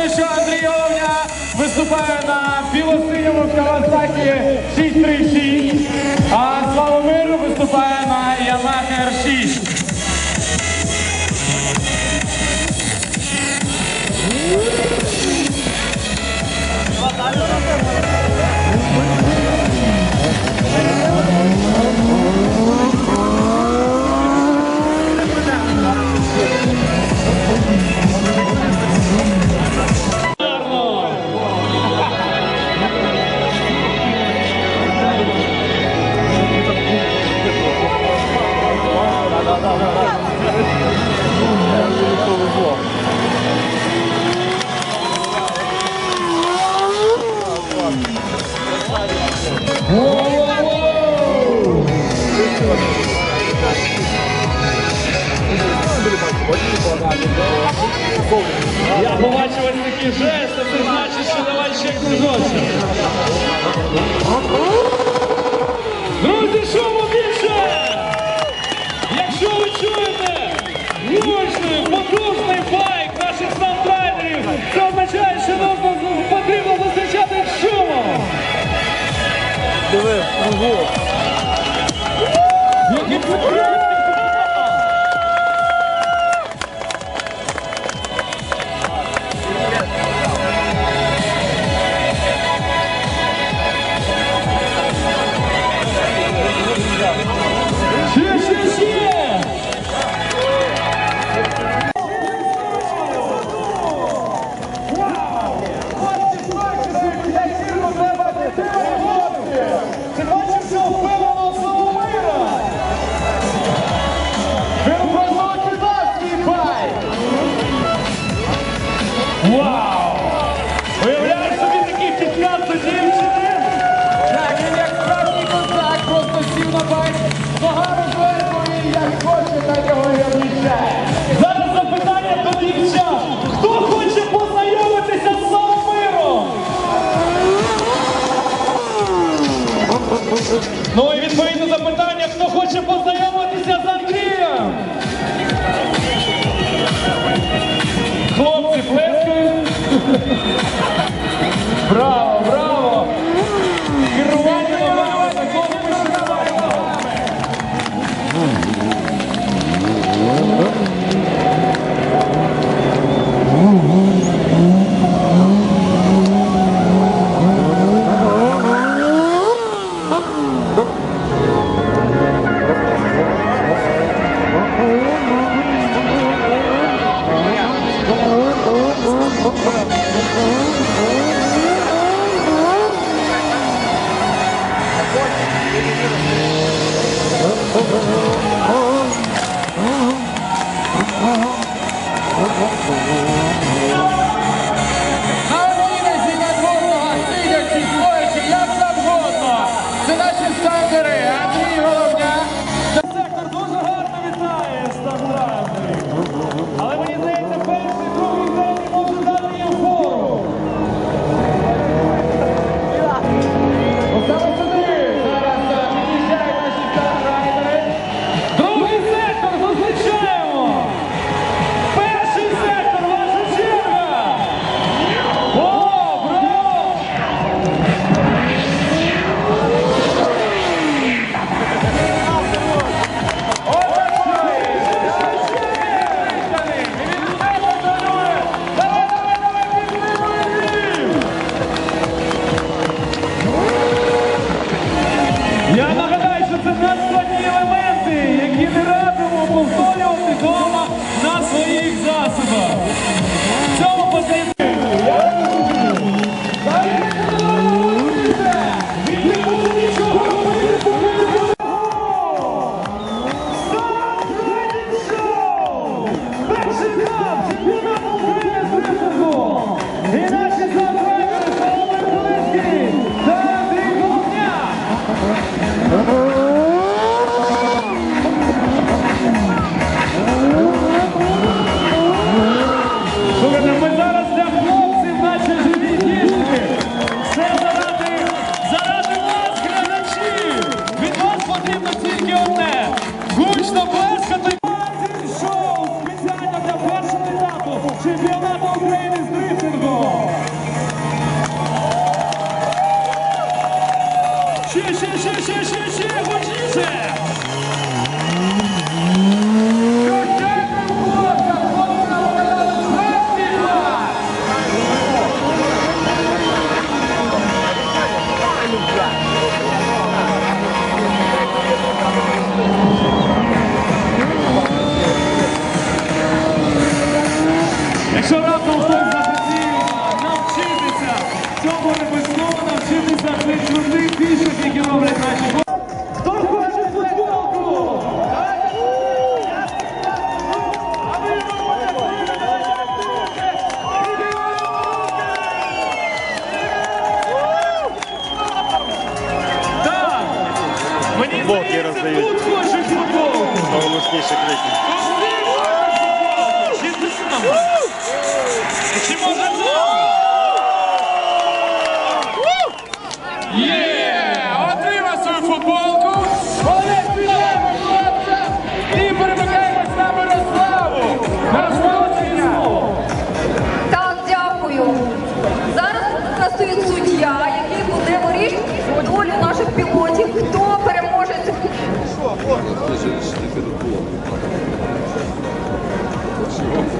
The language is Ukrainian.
Нагадую, що Андрій виступає на білосиньому Кавасакі 636, а Славомир виступає на Ямахер R6. Я побачив ось такі жести, це значить, що давай ще кружочок. Друзі, шуму більше! Якщо ви чуєте гучний, потужний байк наших саунддрайверів, це означає, що нам потрібно зустрічати шумом. Диви, ого. На Ще, ще, ще, ще, ще, ще, блоки роздають. Голосніше крики. Чи може Є! Отримав свою футболку! Олег підемо, хлопця! І перемикаємо з нами Ярославу! Ярослава Чернова! Так, дякую. Зараз у нас стоїть суддя, який Jesus.